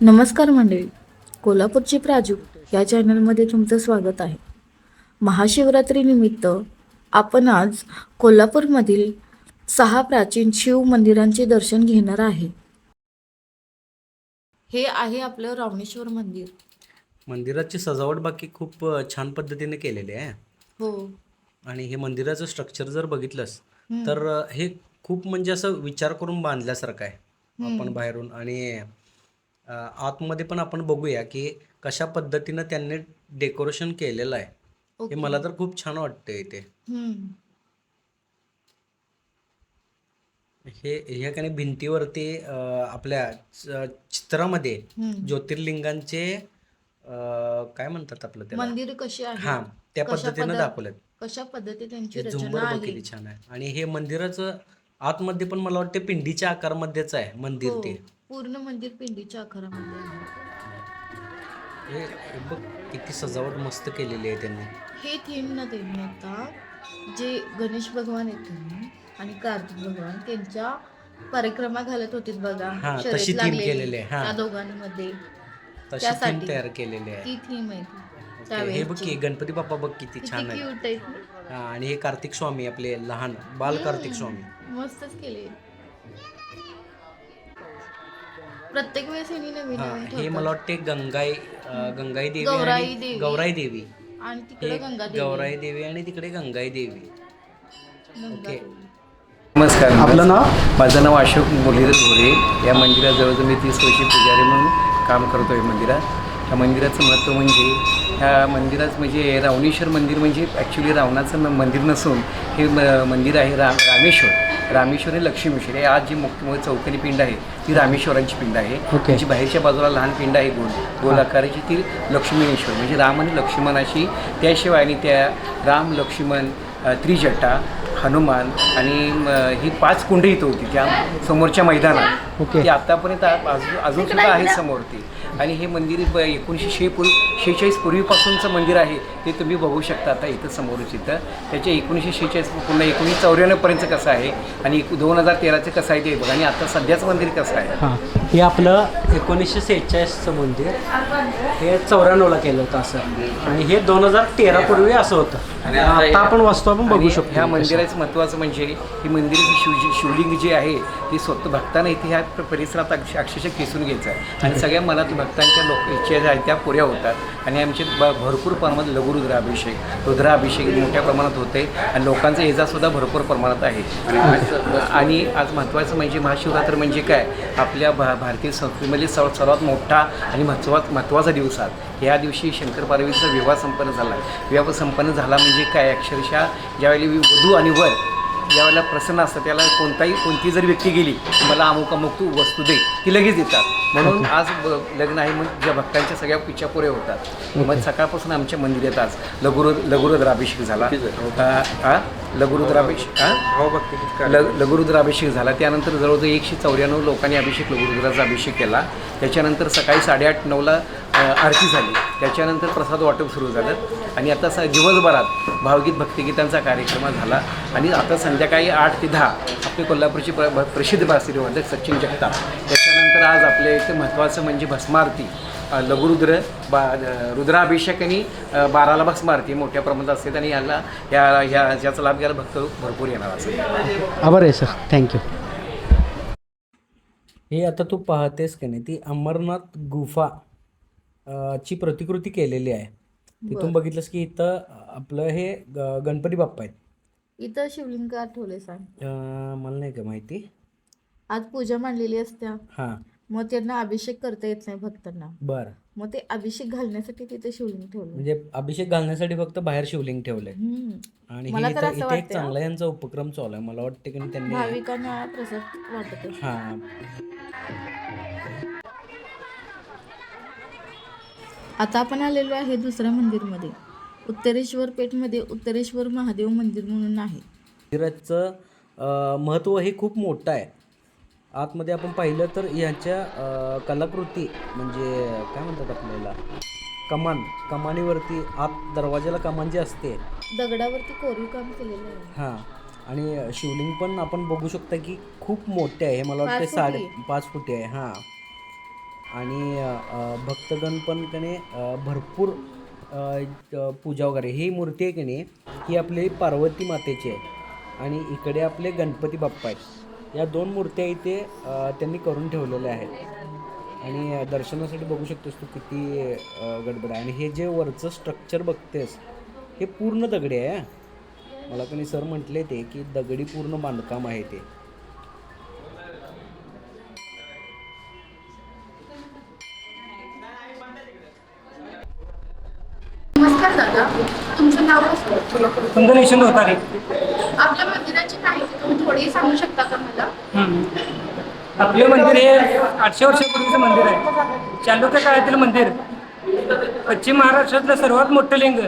नमस्कार मंडळी. कोल्हापूरची प्राजू या चॅनलमध्ये तुमचं स्वागत आहे. महाशिवरात्रीनिमित्त आपण आज कोल्हापूरमधील सहा प्राचीन शिव मंदिरांचे दर्शन घेणार आहे. हे आहे आपलं रावणेश्वर मंदिर. मंदिराची सजावट बाकी खूप छान पद्धतीने केलेली आहे. हो. आणि हे मंदिराचं स्ट्रक्चर जर बघितलंस. तर हे खूप म्हणजे असं विचार करून बांधल्यासारखं आहे. आपण बाहेरून आणि आतमध्ये पण आपण बघूया की कशा पद्धतीनं त्यांनी डेकोरेशन केलेलं आहे. हे. मला तर खूप छान वाटतंय इथे. हे ह्या काही भिंतीवरती आपल्या चित्रामध्ये. ज्योतिर्लिंगांचे काय म्हणतात आपलं त्याला? मंदिर कशी आहे? हा त्या पद्धतीनं पद्धत- दाखवलेत. कशा पद्धती त्यांची हे झुंबर रचना किती छान आहे. आणि हे मंदिराचं आतमध्ये पण मला वाटते पिंडीच्या आकारामध्येच आहे मंदिर हो, ते. पूर्ण मंदिर पिंडीच्या आकारामध्ये हे हे बघ किती सजावट मस्त केलेली आहे त्यांनी हे थीम ना त्यांनी आता जे गणेश भगवान आहेत आणि कार्तिक भगवान त्यांच्या परिक्रमा घालत होते बघा हा, शर्यत तशी theme लागलेली केलेली आहे, हा. त्या दोघांमध्ये तशी थीम त्यासाठी. तयार केलेली आहे ती थीम आहे ती ओके, हे बघ की त्यावेळेची. गणपती बाप्पा बघ किती किती छान आहे क्यूट आहेत ना? हा, आणि हे कार्तिक स्वामी आपले लहान बाल कार्तिक स्वामी मस्तच केले प्रत्येक वेळेस यांनी नवीन हा नवीन हे ठेवतात. मला वाटते गंगाई अं, गंगाई देवी गौराई आणि देवी. गौराई देवी आणि हे तिकडे गंगा गौराई देवी आणि तिकडे गंगाई देवी ओके. नमस्कार आपलं नाव? माझं नाव अशोक मुरलीधर भोरे या मंदिराजवळ मी तीस वर्षी पुजारी म्हणून काम करतो आहे मंदिरात या मंदिराचं महत्त्व म्हणजे ह्या मंदिरात म्हणजे रावणेश्वर मंदिर म्हणजे ॲक्च्युली रावणाचं म- मंदिर नसून हे म- मंदिर आहे राम रामेश्वर. रामेश्वर हे लक्ष्मीश्वर. हे आज जी मुख्य चौकनी पिंड आहे ती रामेश्वरांची पिंड आहे. त्याची बाहेरच्या बाजूला लहान पिंड आहे गोल. गोल आकाराची ती लक्ष्मीश्वर. म्हणजे राम आणि लक्ष्मणाशी त्याशिवाय आणि त्या राम लक्ष्मण त्रिजटा हनुमान आणि ही पाच कुंड इथं होती त्या समोरच्या मैदानात. ओके. ती आतापर्यंत अजून सुद्धा आहे समोर ती आणि हे मंदिर ब- एकोणीसशे शे पूर्वी शेहेचाळीस पूर्वीपासूनचं मंदिर आहे ते तुम्ही बघू शकता आता इथं समोरच इथं. त्याच्या एकोणीसशे शेहेचाळीस पुन्हा एकोणीसशे चौऱ्याण्णवपर्यंत कसं आहे आणि दोन हजार तेराचं कसं आहे ते बघा. आणि आता सध्याचं मंदिर कसं आहे? हे. आपलं एकोणीसशे सेहेचाळीसचं मंदिर. हे चौऱ्याण्णवला केलं होतं असं. आणि हे दोन हजार तेरा पूर्वी असं होतं. आता आपण वास्तू आपण बघू आणि शकतो ह्या मंदिराचं महत्त्वाचं म्हणजे ही मंदिर शिवजी शिवलिंग जे आहे ते स्वतः भक्तांना इथे ह्या परिसरात अक्ष- अक्षरशः खेचून घ्यायचं आहे. आणि सगळ्या मनात भक्तांच्या लोक इच्छा ज्या आहेत त्या पुऱ्या होतात. आणि आमचे ब भरपूर प्रमाणात लघुरुद्राभिषेक रुद्राभिषेक मोठ्या प्रमाणात होते. आणि लोकांचा एजा सुद्धा भरपूर प्रमाणात आहे. आणि- आणि आज महत्त्वाचं म्हणजे महाशिवरात्र म्हणजे काय? आपल्या भा भारतीय संस्कृतीमध्ये सर्व सर्वात मोठा आणि महत्त्वात महत्त्वाचा दिवस ह्या या दिवशी शंकर पार्वतीचा विवाह संपन्न झाला. विवाह संपन्न झाला म्हणजे काय? अक्षरशः ज्यावेळी वधू आणि वर ज्यावेळेला प्रसन्न असतं त्याला कोणताही कोणती जर व्यक्ती गेली मला अमुक अमुक तू वस्तू दे ती लगेच देतात. म्हणून आज लग्न आहे मग ज्या भक्तांच्या सगळ्या इच्छा पुऱ्या होतात. मग सकाळपासून आमच्या मंदिरात आज लघुरु लघुरुद्राभिषेक झाला. हा लघुरुद्राभिषेक हा ल लघुरुद्राभिषेक झाला. त्यानंतर जवळजवळ एकशे चौऱ्याण्णव लोकांनी अभिषेक लघुरुद्राचा अभिषेक केला. त्याच्यानंतर सकाळी साडेआठ नऊला आरती झाली. त्याच्यानंतर प्रसाद वाटप सुरू झालं. आणि आता स दिवसभरात भावगीत भक्तिगीतांचा कार्यक्रम झाला. आणि आता संध्याकाळी आठ ते दहा आपले कोल्हापूरचे प्र प्रसिद्ध बासरीवर्धक सचिन जगताप. त्याच्यानंतर आज आपल्या इथे महत्त्वाचं म्हणजे भस्मारती लघुरुद्र बा रुद्राभिषेक आणि बाराला भस्मारती मोठ्या प्रमाणात असतात आणि याला या ह्या याचा लाभ घ्यायला भक्त भरपूर येणार असेल आभार आहे सर. थँक्यू हे आता तू पाहतेस की नाही ती अमरनाथ गुफा ची प्रतिकृती केलेली आहे. तिथून बघितलंस की इथं आपलं हे ग- गणपती बाप्पा आहेत. इथं शिवलिंग का ठेवले सांग अ, मला नाही का माहिती. आज पूजा मांडलेली असत्या. हां. मग त्यांना अभिषेक करता येत नाही भक्तांना. बरं. मग ते अभिषेक घालण्यासाठी तिथे शिवलिंग ठेवलं म्हणजे अभिषेक घालण्यासाठी फक्त बाहेर शिवलिंग ठेवलंय. हम्म. आणि मला तर इथं असं इथे एक चांगला यांचा उपक्रम चालू आहे. मला वाटतं की त्यांनी भाविकांना प्रसाद वाटत असतो. हां. आता आपण आलेलो आहे दुसऱ्या मंदिरमध्ये. उत्तरेश्वर पेठमध्ये उत्तरेश्वर महादेव मंदिर म्हणून आहे. मंदिराचं महत्त्व हे खूप मोठं आहे. आतमध्ये आपण पाहिलं तर ह्याच्या कलाकृती म्हणजे काय म्हणतात आपल्याला? कमान कमानीवरती आत दरवाजाला कमान जी असते. दगडावरती कोरीव काम केलेलं आहे. हां आणि शिवलिंग पण आपण बघू शकता की खूप मोठे आहे. हे मला वाटते साडे. पाच फुटी आहे. हां. आणि भक्तगण पण कने भरपूर पूजा वगैरे. ही मूर्ती आहे की नाही ही आपली पार्वती मातेची आहे. आणि इकडे आपले गणपती बाप्पा आहेत. या दोन मूर्त्या इथे त्यांनी करून ठेवलेल्या आहेत. आणि दर्शनासाठी बघू शकतोस तू किती गडबड आहे. आणि हे जे वरचं स्ट्रक्चर बघतेस हे पूर्ण दगडी आहे मला कोणी सर म्हटले ते की दगडी पूर्ण बांधकाम आहे ते. सुंदर यशवंत होतारे आपल्या मंदिराची माहिती तुम्ही थोडी सांगू शकता का मला? आपले मंदिर हे आठशे वर्षापूर्वीचं मंदिर आहे. चालुक्य काळातील मंदिर. पश्चिम महाराष्ट्रातलं सर्वात मोठं लिंग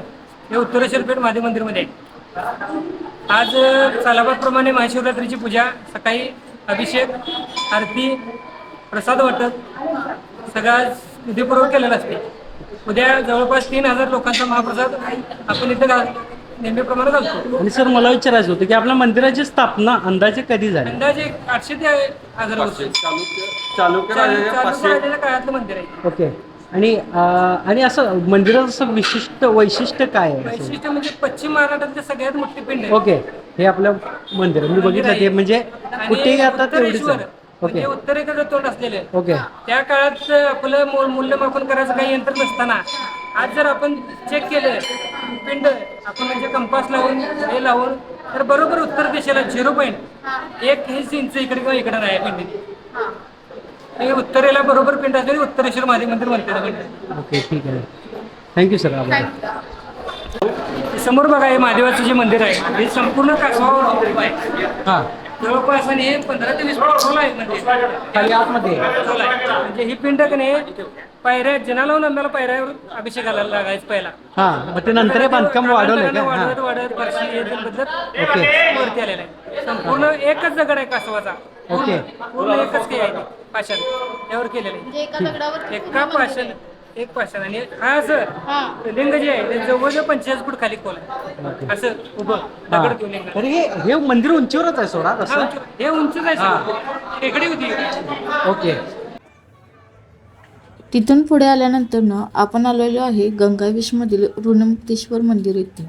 हे उत्तरेश्वर पेठ महादेव मंदिरमध्ये आहे. आज सालाबादप्रमाणे महाशिवरात्रीची पूजा सकाळी अभिषेक आरती प्रसाद वाटप सगळा विधीपूर्वक केलेला असते. उद्या जवळपास तीन हजार लोकांचा महाप्रसाद आपण इथे नेहमीप्रमाणे आणि सर मला विचारायचं होतं की आपल्या मंदिराची स्थापना अंदाजे कधी झाली? अंदाजे आठशे ते हजार वर्ष. चालू राजाच्या काळातलं मंदिर आहे. ओके. आणि अं, आणि असं मंदिराचं असं विशिष्ट वैशिष्ट्य काय आहे? असं? वैशिष्ट्य म्हणजे पश्चिम महाराष्ट्रातली सगळ्यात मोठी पिंड आहे. ओके. हे आपलं मंदिर. मी बघितलं ते म्हणजे आणि कुठेही आता तेवढीच उत्तरेश्वर. आहे. म्हणजे ओके उत्तरेकडे तोंड असलेले आहे. ओके. त्या काळात आपलं मूल्यमापन करायचं काही यंत्र नसताना आज जर आपण चेक केलं पिंड आपण म्हणजे कंपास लावून हे लावून तर बरोबर उत्तर दिशेला झिरो पॉईंट एक हेच इंच इकडे किंवा इकडे नाही आहे पिंडी. हे उत्तरेला बरोबर पिंड असलेली उत्तरेश्वर महादेव मंदिर म्हणते ना पिंड ओके ठीक आहे. थँक्यू सर समोर बघा हे महादेवाचं जे मंदिर आहे हे संपूर्ण कासवावर आहे. हां. जवळपास आणि हे पंधरा ते वीस फूट खोल आहे म्हणजे. आतमध्ये. म्हणजे ही पिंड का नाही पायऱ्या जना लावून आम्हाला पायऱ्यावर अभिषेक घालायला लागायचं पहिला. हां मग ते नंतर हे बांधकाम का? हां. वाढत हे ते बदलत ओके. वरती आलेलं आहे. संपूर्ण एकच दगड आहे कासवाचा. ओके. पूर्ण एकच काही आहे ते, पाषाण. त्यावर केलेलं आहे. म्हणजे एका दगडावर एका पाषाण एक पाषाण. आणि हा असं लिंग जे आहे ते जवळजवळ पंचेचाळीस फूट खाली खोल आहे. असं उभं दगड घेऊन लिंग तर हे हे मंदिर उंचीवरच आहे सोडा हा, तसं? उंच- हे उंच आहे. टेकडी होती ओके. तिथून पुढे आल्यानंतर ना आपण आलेलो आहे गंगावेशमधील ऋणमुक्तेश्वर मंदिर येथे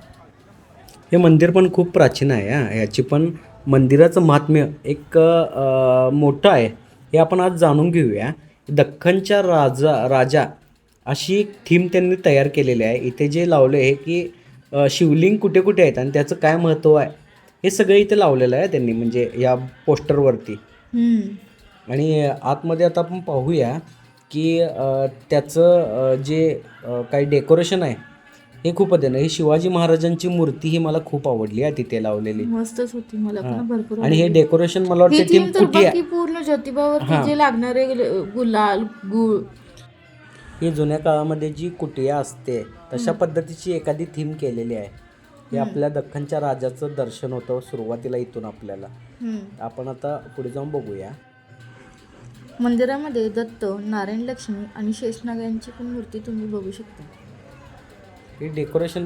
हे मंदिर पण खूप प्राचीन आहे हा. याची पण मंदिराचं महात्म्य एक अ, मोठं आहे. हे आपण आज जाणून घेऊया. दख्खनच्या राजा राजा अशी एक थीम त्यांनी तयार केलेली आहे. इथे जे लावले आहे की अ, शिवलिंग कुठे कुठे आहेत आणि त्याचं काय महत्त्व आहे हे सगळं इथे लावलेलं आहे त्यांनी म्हणजे या पोस्टरवरती. हम्म. आणि आतमध्ये आता आपण पाहूया की त्याचं जे काही डेकोरेशन आहे हे खूपच आहे. ना ही शिवाजी महाराजांची मूर्ती ही मला खूप आवडली आहे तिथे लावलेली. मस्तच होती मला. पण भरपूर आणि हे. डेकोरेशन मला वाटतं ती पूर्ण ज्योतिबावरती जे लागणारे गुलाल गुळ. ही जुन्या काळामध्ये जी कुटिया असते तशा पद्धतीची एखादी थीम केलेली आहे. हे आपल्या दख्खनच्या राजाचं दर्शन होतं सुरुवातीला इथून आपल्याला. आपण आता पुढे जाऊन बघूया. मंदिरामध्ये दत्त नारायण लक्ष्मी आणि शेषनाग यांची पण मूर्ती तुम्ही बघू शकता. हे डेकोरेशन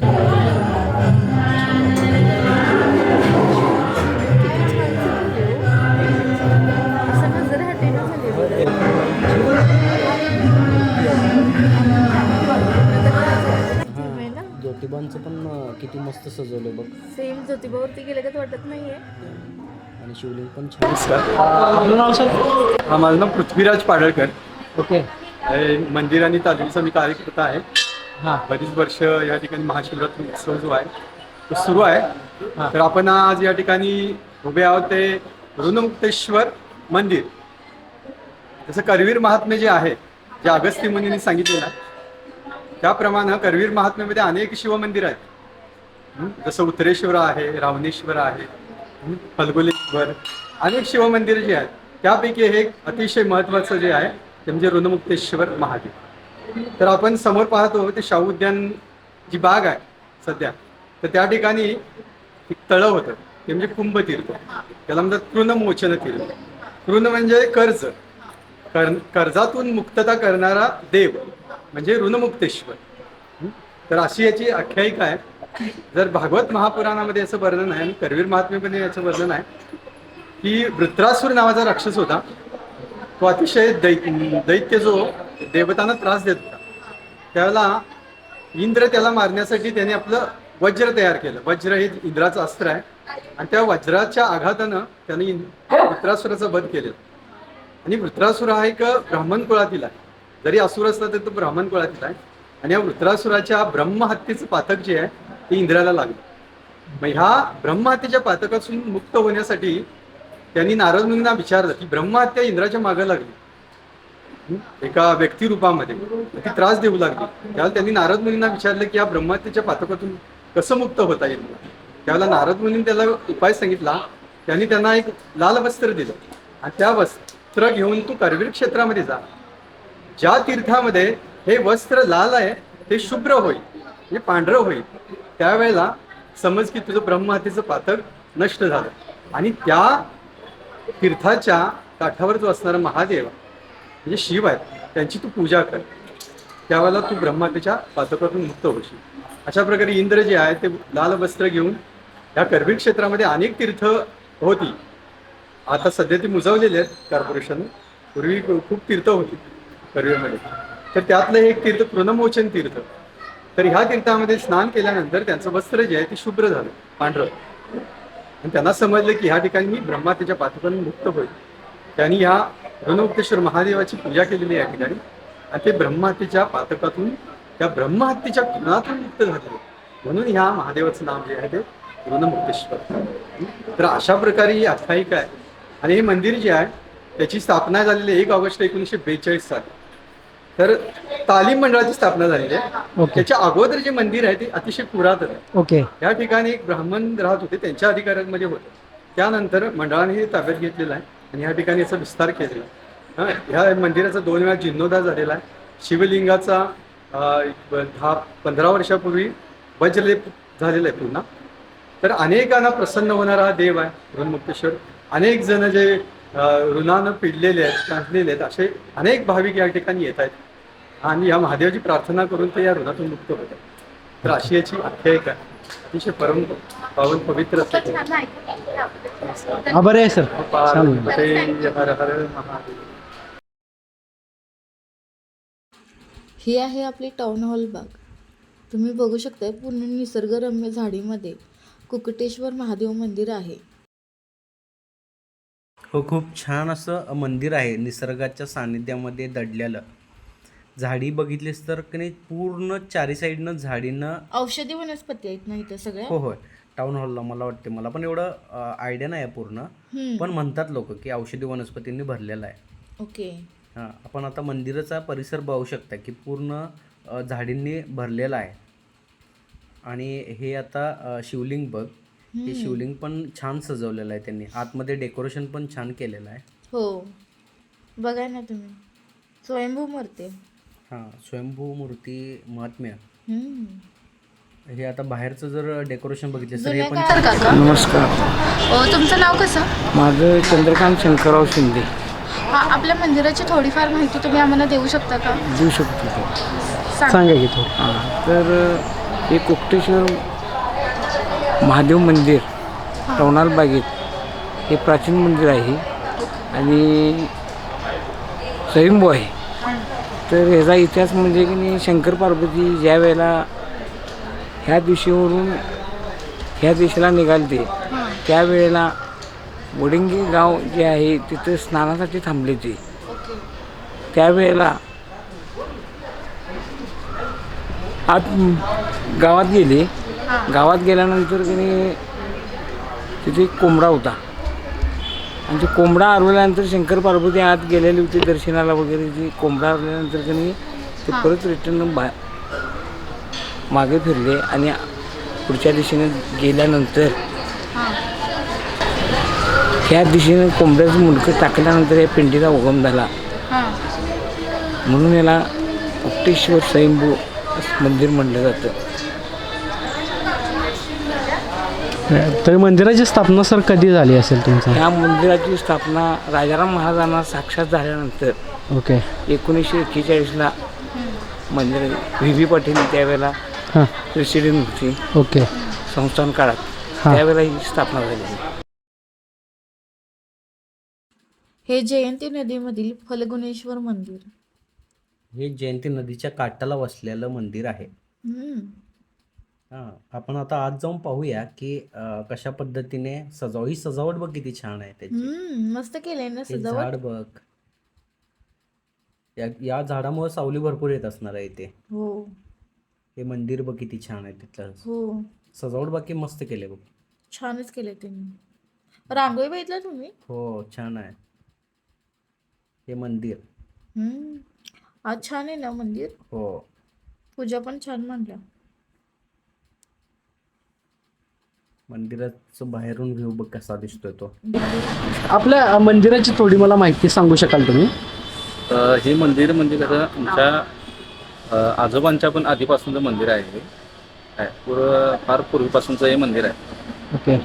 ज्योतिबांचं पण किती मस्त सजवलं बघ. सेम ज्योतिबावरती गेलं का वाटत नाहीये. आणि शिवलिंग पण छान आपलं नाव सर? हा माझं नाव पृथ्वीराज पाडळकर. ओके. हे मंदिर आणि तालमीचा मी कार्यकर्ता आहे. हां. बरीच वर्ष या ठिकाणी महाशिवरात्री उत्सव जो आहे तो सुरू आहे. तर आपण आज या ठिकाणी उभे आहोत ते ऋणमुक्तेश्वर मंदिर. जसं करवीर महात्म्य जे आहे जे अगस्ती मुनींनी सांगितलेलं आहे त्याप्रमाणे करवीर महात्म्यामध्ये अनेक शिवमंदिर आहेत. हं? जसं उत्तरेश्वर आहे रावणेश्वर आहे? फल्गुलेश्वर अनेक शिवमंदिर जे आहेत त्यापैकी हे अतिशय महत्त्वाचं जे आहे ते म्हणजे ऋणमुक्तेश्वर महादेव. तर आपण समोर पाहतो ते शाहू उद्यान जी बाग आहे सध्या तर त्या ठिकाणी एक तळं होतं ते म्हणजे कुंभतीर्थ. त्याला म्हणतात तृणमोचन तीर्थ. तृण म्हणजे कर्ज. कर कर्जातून मुक्तता करणारा देव म्हणजे ऋणमुक्तेश्वर. तर अशी याची आख्यायिका आहे. जर भागवत महापुराणामध्ये असं वर्णन आहे आणि करवीर महात्म्यामध्ये याचं वर्णन आहे की वृत्रासूर नावाचा राक्षस होता. तो अतिशय दै दैत्य जो देवतांना त्रास देत होता. त्याला इंद्र त्याला मारण्यासाठी त्याने आपलं वज्र तयार केलं. वज्र हे इंद्राचं अस्त्र आहे. आणि त्या वज्राच्या आघातानं त्याने वृत्रासुराचा वध केलेला. आणि वृत्रासुर हा एक ब्राह्मण कुळातील आहे. जरी असुर असला तरी तो ब्राह्मण कुळातील आहे. आणि या वृत्रासुराच्या ब्रह्महत्येचं पाथक जे आहे ते इंद्राला लागलं. मग ह्या ब्रह्महत्येच्या पातकातून मुक्त होण्यासाठी त्यांनी नारद मुनींना विचारलं की ब्रह्महत्या इंद्राच्या मागं लागली. एका एका व्यक्तिरूपामध्ये ती त्रास देऊ लागली. त्यावेळेला त्यांनी नारद मुनींना विचारलं की या ब्रह्महत्येच्या पातकातून कसं मुक्त होता येईल? त्यावेळेला नारद मुनींनी त्याला उपाय सांगितला. त्यांनी त्यांना एक लाल वस्त्र दिलं. आणि त्या वस्त्र घेऊन तू करवीर क्षेत्रामध्ये जा. ज्या तीर्थामध्ये हे वस्त्र लाल आहे ते शुभ्र होईल. म्हणजे पांढरं होईल. त्यावेळेला समज की तुझं ब्रह्महत्येचं पातक नष्ट झालं. आणि त्या तीर्थाच्या काठावर जो असणारा महादेव म्हणजे शिव आहेत त्यांची तू पूजा कर. त्यावेळेला तू ब्रह्मातेच्या पातकातून मुक्त होशील. अशा प्रकारे इंद्र जे आहे ते लाल वस्त्र घेऊन या करवीर क्षेत्रामध्ये अनेक तीर्थ होती. आता सध्या ती मुजवलेली आहेत कॉर्पोरेशन पूर्वी खूप तीर्थ होती करवीरमध्ये तर त्यातलं हे एक तीर्थ तृणमोचन तीर्थ. तर ह्या तीर्थामध्ये स्नान केल्यानंतर त्यांचं वस्त्र जे आहे ते शुभ्र झालं पांढरं. आणि त्यांना समजलं की ह्या ठिकाणी मी ब्रह्मातेच्या पातकातून मुक्त होईल. त्यांनी ह्या ऋणमुक्तेश्वर महादेवाची पूजा केलेली या ठिकाणी. आणि ते ब्रह्महत्येच्या पातकातून त्या ब्रह्महत्येच्या गुणातून मुक्त झाले. म्हणून ह्या महादेवाचं नाव जे आहे ते ऋणमुक्तेश्वर तर अशा प्रकारे ही आख्यायिका आहे. आणि हे मंदिर जे आहे त्याची स्थापना झालेली एक ऑगस्ट एकोणीसशे बेचाळीस साली. तर तालीम मंडळाची स्थापना झालेली आहे. ओके. त्याच्या अगोदर जे मंदिर आहे ते अतिशय पुरातन आहे. ओके. या ठिकाणी एक ब्राह्मण राहत होते त्यांच्या अधिकारांमध्ये होते. त्यानंतर मंडळाने हे ताब्यात घेतलेलं आहे आणि या ठिकाणी याचा विस्तार केलेला आहे. हं, ह्या मंदिराचा दोन वेळा जीर्णोद्धार झालेला आहे. शिवलिंगाचा अं, एक दहा पंधरा वर्षापूर्वी वज्रलेप झालेला आहे पुन्हा तर अनेकांना प्रसन्न होणारा हा देव आहे ऋणमुक्तेश्वर अनेक जण जे अं, ऋणानं पिडलेले आहेत काढलेले आहेत असे अनेक भाविक या ठिकाणी येत आहेत. आणि या महादेवाची प्रार्थना करून ते या ऋणातून मुक्त होत आहेत तर अशी याची आख्यायिका आहे. अतिशय परम पावन पवित्र असते. आहे. सर. छान पार्वती हर हर महादेव. ही आहे आपली टाउन हॉल बाग. तुम्ही बघू शकता पूर्ण निसर्गरम्य झाडीमध्ये कुकटेश्वर महादेव मंदिर आहे. हो खूप छान असं मंदिर आहे. निसर्गाच्या सानिध्यामध्ये दडलेलं. झाडी बघितलीस तर की नाही पूर्ण चारी साईडनं झाडीनं औषधी वनस्पती आहेत ना इथं सगळ्या? हो होय टाउन हॉलला मला वाटते मला पण एवढं आयडिया नाही आहे पूर्ण. हम्म, पण म्हणतात लोक की औषधी वनस्पतींनी भरलेला आहे. ओके. हां आपण आता मंदिराचा परिसर बघू शकता की पूर्ण अ, झाडींनी भरलेला आहे. आणि हे आता अ, शिवलिंग बघ. हे शिवलिंग पण छान सजवलेलं आहे त्यांनी. आतमध्ये डेकोरेशन पण छान केलेलं आहे. हो. बघाय ना तुम्ही. स्वयंभू मूर्ती हां स्वयंभू मूर्ती महात्म्य. हे आता बाहेरचं जर डेकोरेशन बघितलं तर हे पण नमस्कार. अ, तुमचं नाव कसं? माझं चंद्रकांत शंकरराव शिंदे. हा, आपल्या मंदिराची थोडीफार माहिती तुम्ही आम्हाला देऊ शकता का? देऊ शकतो तो सांग. सांगा की थोडं. हां तर हे कोकटेश्वर महादेव मंदिर टवनाल बागेत हे प्राचीन मंदिर आहे. आणि स्वयंभू आहे. तर ह्याचा इतिहास म्हणजे की नाही शंकर पार्वती ज्या वेळेला ह्या दिशेवरून ह्या दिशेला निघालते त्यावेळेला वडिंगी गाव जे आहे तिथं स्नानासाठी थांबले ते. त्यावेळेला आत गावात गेले. गावात गेल्यानंतर त्याने तिथे कोंबडा होता. आणि ते कोंबडा आरवल्यानंतर शंकर पार्वती आत गेलेली होती दर्शनाला वगैरे ती कोंबडा आरवल्यानंतर त्यांनी ते परत रिटर्न बा मागे फिरले आणि पुढच्या दिशेने गेल्यानंतर ह्या दिशेने कोंबड्याचं मुंडकं टाकल्यानंतर या पिंडीचा उगम झाला. म्हणून याला उक्तेश्वर स्वयंभू मंदिर म्हटलं जातं. तर मंदिराची स्थापना सर कधी झाली असेल तुमचा? ह्या मंदिराची स्थापना राजाराम महाराजांना साक्षात झाल्यानंतर ओके. एकोणीसशे एक्केचाळीसला मंदिर व्ही व्ही पाटील त्यावेळेला हां. प्रेसिडेंट होती. ओके. संस्थान काळात हां. त्यावेळेला ही स्थापना झाली. हे जयंती नदीमधील फलगुणेश्वर मंदिर. हे जयंती नदीच्या काठाला वसलेलं मंदिर आहे. हम्म. हां आपण आता आज जाऊन पाहूया की अं, कशा पद्धतीने सजाव ही सजावट बघ किती छान आहे त्याची. हम्म, मस्त केलंय ना ते सजावट. झाड बघ. या या झाडामुळे सावली भरपूर येत असणार आहे इथे. हो. हे मंदिर बघ किती छान आहे तिथलं. हो. सजावट बाकी मस्त केले बघ. छानच केलंय त्यांनी. रांगोळी बघितलं तुम्ही? हो छान आहे. हे मंदिर. हम्म. आज छान आहे ना मंदिर? हो. पूजा पण छान मांडल्या. मंदिराचं बाहेरून व्ह्यू बघ कसा दिसतोय तो. आपल्या मंदिराची थोडी मला माहिती सांगू शकाल तुम्ही? अ, हे मंदिर म्हणजे कसं आमच्या अ, आजोबांच्या पण आधीपासूनचं मंदिर आहे हे. काय, पूर्व फार पूर्वीपासूनचं हे मंदिर आहे. ओके.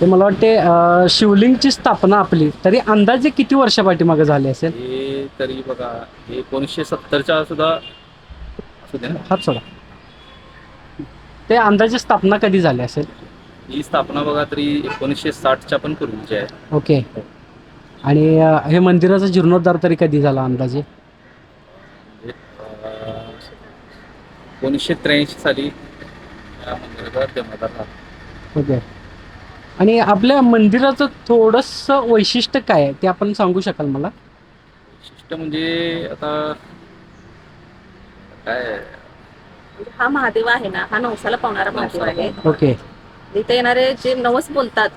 ते मला वाटते अ, शिवलिंगची स्थापना आपली तरी अंदाजे किती वर्षा पाठीमागे झाली असेल? हे तरी बघा हे एकोणीसशे सत्तरच्या सुद्धा असू दे ना. हात सोडा. ते अंदाजे स्थापना कधी झाली असेल? ही स्थापना बघा तरी एकोणीसशे साठच्या पण पूर्वीची आहे. ओके. आणि अ, हे मंदिराचा जीर्णोद्धार तरी कधी झाला अंदाजे? एकोणीसशे त्र्याऐंशी साली या मंदिराचा जन्मदार झाला. ओके. आणि आपल्या मंदिराचं थोडंसं वैशिष्ट्य काय आहे? ते आपण सांगू शकाल मला? विशिष्ट म्हणजे आता काय हा महादेव आहे ना हा नवसाला पावणारा महादेव आहे. ओके. इथे येणारे जे नवस बोलतात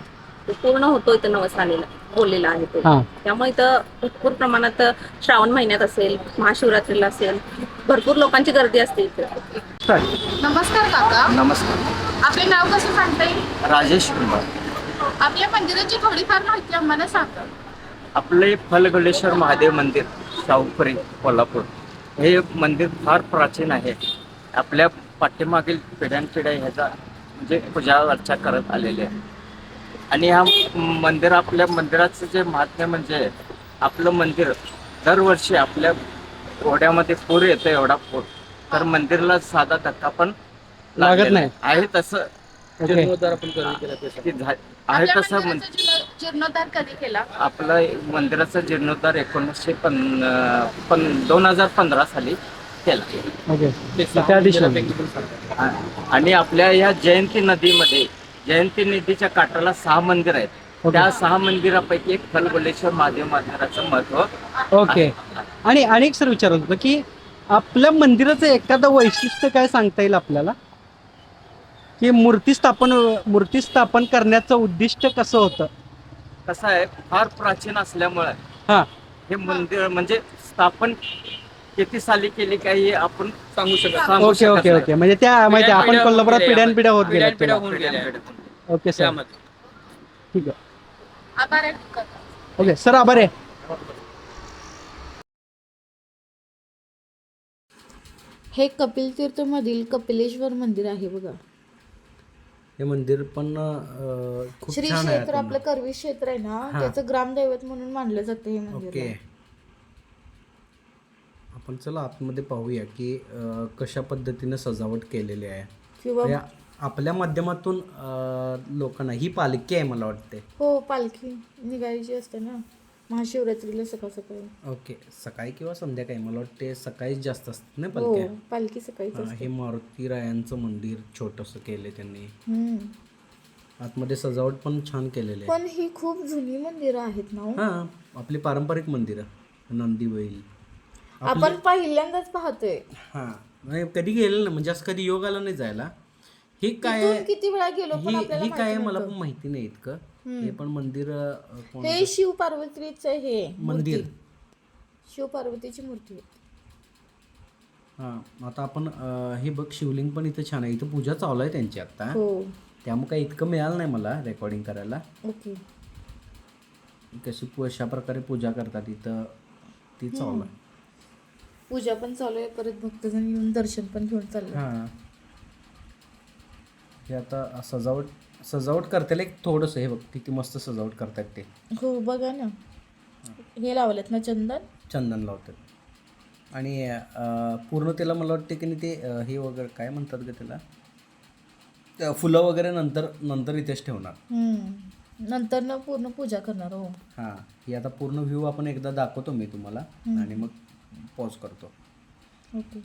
ते पूर्ण होतो इथं नवस आलेला बोललेला आहे तो. हां. त्यामुळे इथं भरपूर प्रमाणात श्रावण महिन्यात असेल महाशिवरात्रीला असेल भरपूर लोकांची गर्दी असते इथे. नमस्कार काका. नमस्कार. आपले नाव कसं सांगता येईल? राजेश कुंभार आपल्या मंदिराची थोडीफार माहिती आम्हाला सांगा. आपले फलगडेश्वर महादेव मंदिर शाहूपुरी कोल्हापूर. हे मंदिर फार प्राचीन आहे. आपल्या पाठीमागील पिढ्यानपिढ्या ह्याचा म्हणजे पूजा अर्चा करत आलेले आहे आणि हा मंदिर आपल्या मंदिराचं जे महात्म्य म्हणजे आपलं मंदिर दरवर्षी आपल्या घोड्यामध्ये पूर येतो एवढा पूर. तर मंदिराला साधा धक्का पण लागत नाही. आहे. तसं जीर्णोद्धार आपण कधी केला ते सांगा. की झा- आहे आपल्या तसं मंदिर. मंदिराचा जीर्ण- जीर्णोद्धार कधी केला? आपलं मंदिराचा जीर्णोद्धार एकोणीसशे पन पण दोन हजार पंधरा साली केला. ओके. ते सहा त्या. आ- आणि आपल्या या जयंती नदीमध्ये जयंती नदीच्या काठाला सहा मंदिर आहेत. ओके. त्या सहा मंदिरापैकी एक फलगोलेश्वर महादेव मंदिराचं महत्त्व ओके. आणि अनेक सर विचारत होतं की आपल्या मंदिराचं एखादं वैशिष्ट्य काय सांगता येईल आपल्याला? की मूर्ती स्थापन मूर्ती स्थापन करण्याचं उद्दिष्ट कसं होतं? कसं आहे फार प्राचीन असल्यामुळे हा. हे मंदिर म्हणजे स्थापन किती साली केली काही हे आपण सांगू शकत सांगू ओके शकत ओके नाही. ओके. म्हणजे त्या माहिती आहे, आपण पिढ्यानपिढ्या कोल्हापुरात पिढ्यान पिढ्या होत गेल्या पिढ्यानपिढ्या होऊन गेल्या. पिढ्यानपिढ्या. Okay sir. त्यामध्ये ठीक आहे. आभार. ओके सर आभार आहे. हे कपिल तीर्थमधील कपिलेश्वर मंदिर आहे बघा. हे मंदिर पण अं, खूप श्री छान आहे क्षेत्र आपलं करवी क्षेत्र आहे ना. त्याचं ग्रामदैवत म्हणून मानलं जातं हे ओके. आपण चला आतमध्ये पाहूया की अं, कशा पद्धतीने सजावट केलेली आहे. किंवा या आपल्या माध्यमातून अं, लोकांना ही पालखी आहे मला वाटते. हो पालखी निघायची असते ना. महाशिवरात्रीला सकाळ सकाळी. ओके सकाळी किंवा संध्याकाळी मला वाटते सकाळीच जास्त असतात ना हो पालख्या? पालखी सकाळीच हा, असते. हे मारुती रायांचं मंदिर छोटंसं केले त्यांनी. हम्म. आतमध्ये सजावट पण छान केलेली आहे. पण ही खूप जुनी मंदिरं आहेत ना हो. हा आपली पारंपरिक मंदिरं नंदी बैल आपण पहिल्यांदाच पाहतोय. हा. नाही कधी गेलेलं ना म्हणजे असं कधी योग आला नाही जायला. ही काय किती वेळा गेलो पण ही आपल्याला ही काय आहे मला. पण माहिती नाही इतकं. हे पण मंदिर अं, कोण हे शिव पार्वतीचं हे मंदिर. शिव पार्वतीची मूर्ती. हा. आता आपण अं, हे बघ शिवलिंग पण इथं छान आहे. इथं पूजा चालू आहे त्यांची आता. हो. त्यामुळे काही इतकं मिळालं नाही मला रेकॉर्डिंग करायला. ओके. कशी पू- अशा प्रकारे पूजा करतात इथं. ती चालू आहे. पूजा पण चालू आहे परत भक्तजण येऊन दर्शन पण घेऊन चाललं. हां. हे आता सजावट सजावट करताना एक थोडंसं हे बघ किती मस्त सजावट करतात ते. हो बघा ना. हे लावलेत ना चंदन? चंदन लावतात. आणि अं, पूर्ण त्याला मला वाटते की नाही ते अं, हे वगैरे काय म्हणतात ग त्याला? त्या फुलं वगैरे नंतर नंतर इथेच ठेवणार. हम्म. नंतर ना पूर्ण पूजा करणार हो. हां. ही आता पूर्ण व्ह्यू आपण एकदा दाखवतो मी तुम्हाला. आणि मग पॉज करतो. ओके.